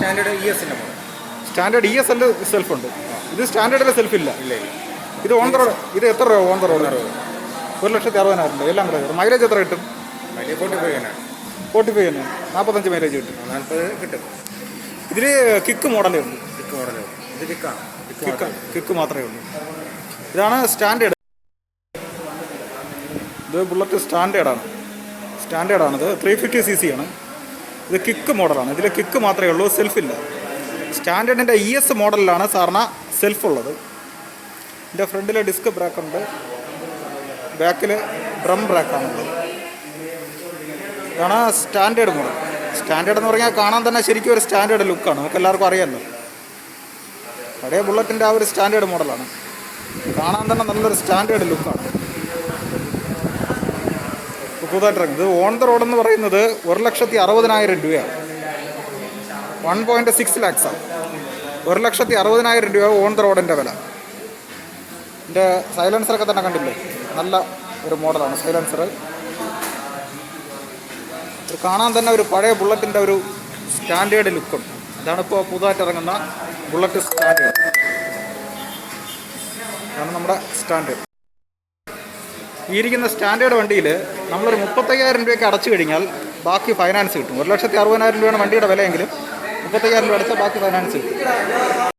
Standard E എസിന്റെ model. Standard E S L self ഉണ്ട് ഇത് സ്റ്റാൻഡേർഡിലെ സെൽഫ് ഇല്ല ഇത് ഓൺ റോഡ് ഇത് എത്ര രൂപ ഓൺ റോഡ് ഒരു ലക്ഷത്തി അറുപതിനായിരം രൂപ എല്ലാം കൂടെ. മൈലേജ് എത്ര കിട്ടും? ഫോർട്ടി ഫൈവ് ആണ്. ഫോർട്ടി ഫൈവ് തന്നെ. നാൽപ്പത്തഞ്ച് മൈലേജ് കിട്ടും. നാൽപ്പത് കിട്ടും. ഇതിൽ കിക്ക് മോഡലേ ഉണ്ട്. കിക്ക് ഇത് കിക്കാണ് കിക്ക് കിക്ക് മാത്രമേ ഉള്ളൂ. ഇതാണ് സ്റ്റാൻഡേർഡ് ഇത് ബുള്ളറ്റ് സ്റ്റാൻഡേർഡാണ് സ്റ്റാൻഡേർഡാണിത് ത്രീ ഫിഫ്റ്റി സി സി ആണ്. ഇത് കിക്ക് മോഡലാണ് ഇതിൽ കിക്ക് മാത്രമേ ഉള്ളൂ സെൽഫില്ല സ്റ്റാൻഡേർഡിന്റെ ഇ എസ് മോഡലിലാണ് സാറിന് സെൽഫ് ഉള്ളത്. ഇതിന്റെ ഫ്രണ്ടിൽ ഡിസ്ക് ബ്രേക്കുണ്ട് ബാക്കിൽ ഡ്രം ബ്രേക്കാണുള്ളത് ഇതാണ് സ്റ്റാൻഡേർഡ് മോഡൽ സ്റ്റാൻഡേർഡ് എന്ന് പറഞ്ഞാൽ കാണാൻ തന്നെ ശരിക്കും ഒരു സ്റ്റാൻഡേർഡ് ലുക്കാണ് നമുക്ക് എല്ലാവർക്കും അറിയാമല്ലോ പഴയ ബുള്ളറ്റിന്റെ ആ ഒരു സ്റ്റാൻഡേർഡ് മോഡലാണ് കാണാൻ തന്നെ നല്ലൊരു സ്റ്റാൻഡേർഡ് ലുക്കാണ് പുതുതായിട്ട് ഇത് ഓൺ ദ റോഡ് എന്ന് പറയുന്നത് ഒരു ലക്ഷത്തി അറുപതിനായിരം രൂപയാണ് വൺ പോയിന്റ് സിക്സ് ലാക്സാണ് ഒരു ലക്ഷത്തി അറുപതിനായിരം രൂപ ഓൺ ദ റോഡിന്റെ വില. എന്റെ സൈലൻസറൊക്കെ തന്നെ കണ്ടില്ലേ? നല്ല ഒരു മോഡലാണ് സൈലൻസർ കാണാൻ തന്നെ ഒരു പഴയ ബുള്ളറ്റിന്റെ ഒരു സ്റ്റാൻഡേർഡ് ലുക്കുണ്ട് ഇതാണ് ഇപ്പോൾ പുതുതായിട്ട് ഇറങ്ങുന്ന ബുള്ളറ്റ് സ്റ്റാൻഡേർഡ് ഇതാണ് നമ്മുടെ സ്റ്റാൻഡേർഡ് ഇരിക്കുന്ന സ്റ്റാൻഡേർഡ് വണ്ടിയിൽ നമ്മളൊരു മുപ്പത്തയ്യായിരം രൂപയ്ക്ക് അടച്ചു കഴിഞ്ഞാൽ ബാക്കി ഫൈനാൻസ് കിട്ടും. ഒരു ലക്ഷത്തി അറുപതിനായിരം രൂപയാണ് വണ്ടിയുടെ വിലയെങ്കിലും മുപ്പത്തയ്യായിരം രൂപ അടച്ചാൽ ബാക്കി ഫൈനാൻസ് കിട്ടും.